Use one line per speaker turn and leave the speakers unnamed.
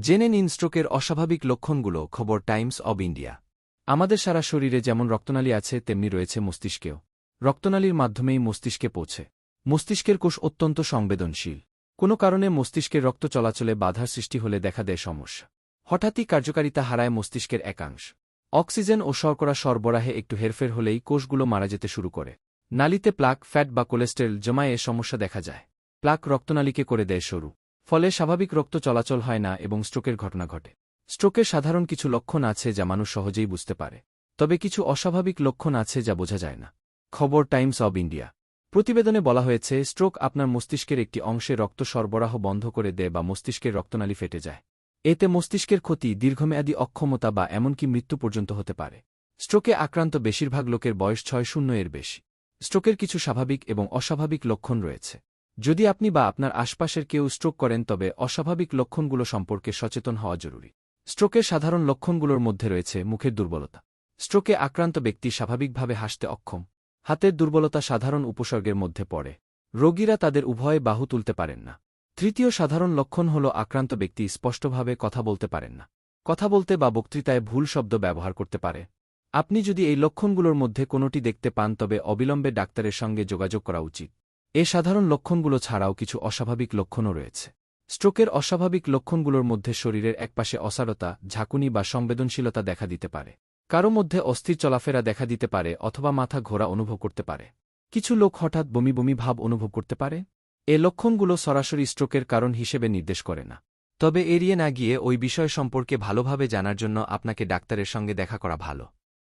জেনে নিন স্ট্রোকের অস্বাভাবিক লক্ষণগুলো, খবর টাইমস অব ইন্ডিয়া। আমাদের সারা শরীরে যেমন রক্তনালী আছে, তেমনি রয়েছে মস্তিষ্কেও। রক্তনালীর মাধ্যমেই মস্তিষ্কে পৌঁছে। মস্তিষ্কের কোষ অত্যন্ত সংবেদনশীল। কোনো কারণে মস্তিষ্কের রক্ত চলাচলে বাধার সৃষ্টি হলে দেখা দেয় সমস্যা। হঠাৎই কার্যকারিতা হারায় মস্তিষ্কের একাংশ। অক্সিজেন ও শর্করা সরবরাহে একটু হেরফের হলেই কোষগুলো মারা যেতে শুরু করে। নালিতে প্লাক, ফ্যাট বা কোলেস্টেরল জমায়ে সমস্যা দেখা যায়। প্লাক রক্তনালীকে করে দেয় সরু। ফলে স্বাভাবিক রক্ত চলাচল হয় না এবং স্ট্রোকের ঘটনা ঘটে। স্ট্রোকের সাধারণ কিছু লক্ষণ আছে যা মানুষ সহজেই বুঝতে পারে। তবে কিছু অস্বাভাবিক লক্ষণ আছে যা বোঝা যায় না। খবর টাইমস অব ইন্ডিয়া। প্রতিবেদনে বলা হয়েছে, স্ট্রোক আপনার মস্তিষ্কের একটি অংশে রক্ত সরবরাহ বন্ধ করে দেয় বা মস্তিষ্কের রক্তনালী ফেটে যায়। এতে মস্তিষ্কের ক্ষতি দীর্ঘমেয়াদী অক্ষমতা বা এমনকি মৃত্যু পর্যন্ত হতে পারে। স্ট্রোকে আক্রান্ত বেশিরভাগ লোকের বয়স ছয় শূন্য এর বেশি। স্ট্রোকের কিছু স্বাভাবিক এবং অস্বাভাবিক লক্ষণ রয়েছে। যদি আপনি বা আপনার আশপাশের কেউ স্ট্রোক করেন, তবে অস্বাভাবিক লক্ষণগুলো সম্পর্কে সচেতন হওয়া জরুরি। স্ট্রোকের সাধারণ লক্ষণগুলোর মধ্যে রয়েছে মুখের দুর্বলতা। স্ট্রোকে আক্রান্ত ব্যক্তি স্বাভাবিকভাবে হাসতে অক্ষম। হাতের দুর্বলতা সাধারণ উপসর্গের মধ্যে পড়ে। রোগীরা তাদের উভয়ে বাহু তুলতে পারেন না। তৃতীয় সাধারণ লক্ষণ হল আক্রান্ত ব্যক্তি স্পষ্টভাবে কথা বলতে পারেন না। কথা বলতে বা বক্তৃতায় ভুল শব্দ ব্যবহার করতে পারে। আপনি যদি এই লক্ষণগুলোর মধ্যে কোনোটি দেখতে পান, তবে অবিলম্বে ডাক্তারের সঙ্গে যোগাযোগ করা উচিত। এ সাধারণ লক্ষণগুলো ছাড়াও কিছু অস্বাভাবিক লক্ষণও রয়েছে। স্ট্রোকের অস্বাভাবিক লক্ষণগুলোর মধ্যে শরীরের একপাশে অসারতা, ঝাঁকুনি বা সংবেদনশীলতা দেখা দিতে পারে। কারও মধ্যে অস্থির চলাফেরা দেখা দিতে পারে অথবা মাথা ঘোরা অনুভব করতে পারে। কিছু লোক হঠাৎ বমি বমি ভাব অনুভব করতে পারে। এ লক্ষণগুলো সরাসরি স্ট্রোকের কারণ হিসেবে নির্দেশ করে না। তবে এড়িয়ে না গিয়ে ওই বিষয় সম্পর্কে ভালোভাবে জানার জন্য আপনাকে ডাক্তারের সঙ্গে দেখা করা ভালো।